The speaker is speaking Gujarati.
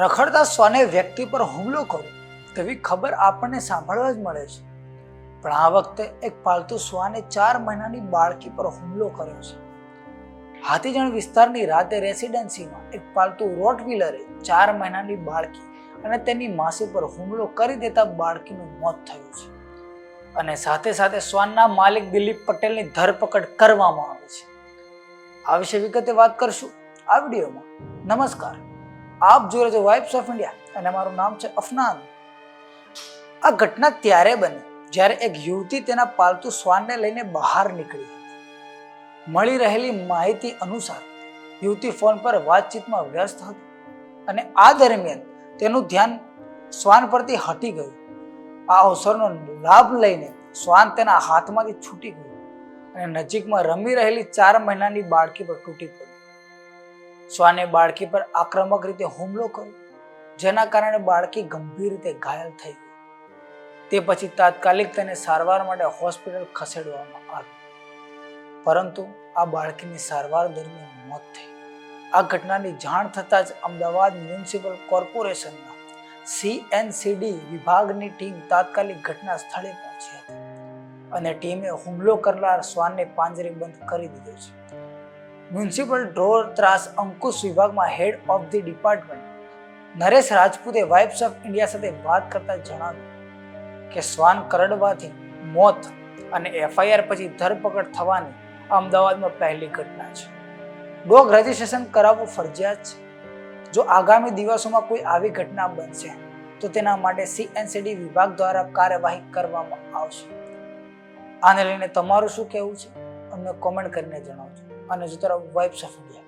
રખડતા શ્વાને વ્યક્તિ પર હુમલો કર્યો તેવી ખબર આપણને સાંભળવા જ મળે છે. પણ આ વખતે એક પાલતુ શ્વાને ચાર મહિનાની બાળકી પર હુમલો કર્યો છે. હાથીજણ વિસ્તારની રાતે રેસિડેન્સીમાં એક પાલતુ રોટવીલરે ચાર મહિનાની બાળકી અને તેની માસી પર હુમલો કરી દેતા બાળકીનું મોત થયું છે. અને સાથે સાથે શ્વાનના માલિક દિલીપ પટેલની ધરપકડ કરવામાં આવી છે. આ વિશે વિગતે વાત કરશું આ વિડીયોમાં. નમસ્કાર. આપ જોઈ રહ્યા છો વાઇબ્સ ઓફ ઇન્ડિયા અને મારું નામ છે અફનાન. આ ઘટના ત્યારે બની જ્યારે એક યુવતી તેના પાલતુ શ્વાનને લઈને બહાર નીકળી. મળી રહેલી માહિતી અનુસાર યુવતી ફોન પર વાતચીતમાં વ્યસ્ત હતી અને આ દરમિયાન તેનું ધ્યાન શ્વાન પરથી હટી ગયું. આ અવસરનો લાભ લઈને શ્વાન તેના હાથમાંથી છૂટી ગયું અને નજીકમાં રમી રહેલી ચાર મહિનાની બાળકી પર તૂટી પડ્યું. શ્વાને બાળકી પર આક્રમક રીતે હુમલો કર્યો, જેના કારણે બાળકી ગંભીર રીતે ઘાયલ થઈ તે પછી તાત્કાલિક તેને સારવાર માટે હોસ્પિટલ ખસેડવામાં આવી પરંતુ આ બાળકીની સારવાર દરમિયાન મોત થઈ. આ ઘટનાની જાણ થતાં જ અમદાવાદ મ્યુનિસિપલ કોર્પોરેશનના સીએનસીડી વિભાગની ટીમ તાત્કાલિક ઘટના સ્થળે પહોંચી હતી અને ટીમે હુમલો કરનાર શ્વાનને પાંજરે બંધ કરી દીધો છે. મ્યુનિસિપલ ઢોર ત્રાસ અંકુશ વિભાગમાં head of the department. Naresh રાજપૂતે vibes of India સાથે વાત કરતા જણાવ્યું કે શ્વાન કરડવાથી મોત અને એફઆઈઆર પછી ધરપકડ થવાની અમદાવાદમાં પહેલી ઘટના છે. ડોગ રજિસ્ટ્રેશન કરાવવું ફરજિયાત છે. જો આગામી દિવસોમાં કોઈ આવી ઘટના બનશે, તો તેના માટે સીએનસીડી વિભાગ દ્વારા કાર્યવાહી કરવામાં આવશે. આને લઈને તમારું શું કહેવું છે? અમને કોમેન્ટ કરીને જણાવજો. અને જો તરફ વાઇબ્સ ઓફ ઇન્ડિયા